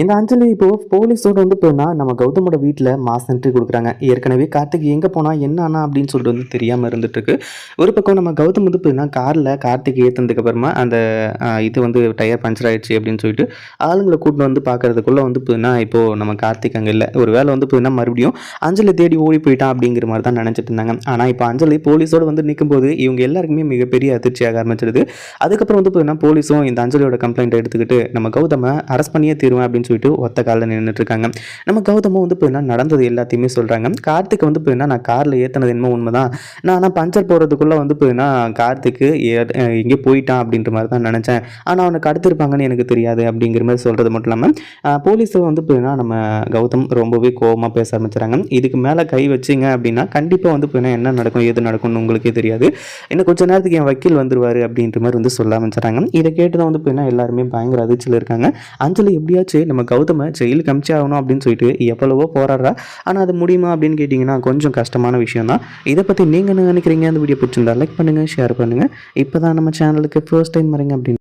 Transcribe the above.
இந்த அஞ்சலி இப்போது போலீஸோட வந்து போனா நம்ம கௌதமோட வீட்டில் மாஸ் என்ட்ரி கொடுக்குறாங்க. ஏற்கனவே கார்த்திக் எங்கே போனால் என்ன ஆனா அப்படின்னு சொல்லிட்டு வந்து தெரியாமல் இருந்துட்டுருக்கு. ஒரு பக்கம் நம்ம கௌதம் வந்து போயின்னா காரில் கார்த்திக் ஏற்றுனதுக்கப்புறமா அந்த இது வந்து டயர் பஞ்சர் ஆயிடுச்சு அப்படின்னு சொல்லிட்டு ஆளுங்களை கூட்டிட்டு வந்து பார்க்குறதுக்குள்ளே வந்து போயின்னா இப்போது நம்ம கார்த்திக் அங்கே இல்லை. ஒரு வேலை வந்து போயின்னா மறுபடியும் அஞ்சலி தேடி ஓடி போயிட்டான் அப்படிங்கிற மாதிரி தான் நினச்சிட்டு இருந்தாங்க. ஆனால் இப்போ அஞ்சலி போலீஸோடு வந்து நிற்கும்போது இவங்க எல்லாருக்குமே மிகப்பெரிய அதிர்ச்சியாக ஆரம்பிச்சிடுது. அதுக்கப்புறம் வந்து போயின்னா போலீஸும் இந்த அஞ்சலியோட கம்ப்ளைண்ட் எடுத்துக்கிட்டு நம்ம கௌதமை அரெஸ்ட் பண்ணியே தீருவேன் அப்படின்னு சொல்லிட்டு ஒத்த காலில் நின்றுட்டு இருக்காங்க நம்ம கௌதமும் வந்து போயின்னா நடந்தது எல்லாத்தையுமே சொல்கிறாங்க கார்த்திக் வந்து போயின்னா நான் காரில் ஏற்றினது என்னமோ உண்மைதான். நான் ஆனால் பஞ்சர் போகிறதுக்குள்ளே வந்து போயின்னா கார்த்திக்கு எங்கே போயிட்டான் அப்படின்ற மாதிரி தான் நினச்சேன். ஆனால் அவனை அடுத்திருப்பாங்கன்னு எனக்கு தெரியாது அப்படிங்கிற மாதிரி சொல்கிறது மட்டும் இல்லாமல் போலீஸை வந்து போயின்னா நம்ம கௌதம் ரொம்பவே கோவமாக பேச ஆரம்பிச்சுறாங்க இதுக்கு மேலே கை வச்சிங்க அப்படின்னா கண்டிப்பாக வந்து போயின்னா என்ன நடக்கும் எது நடக்கும்னு உங்களுக்கே தெரியாது. இன்னும் கொஞ்ச நேரத்துக்கு என் வக்கீல் வந்துருவாரு அப்படின்ற மாதிரி வந்து சொல்ல ஆரம்பிச்சுறாங்க இதை கேட்டு தான் வந்து போயின்னா எல்லாருமே பயங்கர அதிர்ச்சியில் இருக்காங்க. அஞ்சலி எப்படியாச்சும் நம்ம கௌதமை ஜெயிலுக்கு அமிச்சு ஆகணும் அப்படின்னு சொல்லிட்டு எவ்வளவோ போராடுறா. ஆனால் அது முடியுமா அப்படின்னு கேட்டிங்கன்னா கொஞ்சம் கஷ்டமான விஷயம் தான் இதை பற்றி நீங்கள் என்ன நினைக்கிறீங்க? அந்த வீடியோ பிடிச்சிருந்தா லைக் பண்ணுங்கள் ஷேர் பண்ணுங்கள் இப்போ தான் நம்ம சேனலுக்கு ஃபர்ஸ்ட் டைம் வரீங்க அப்படின்னு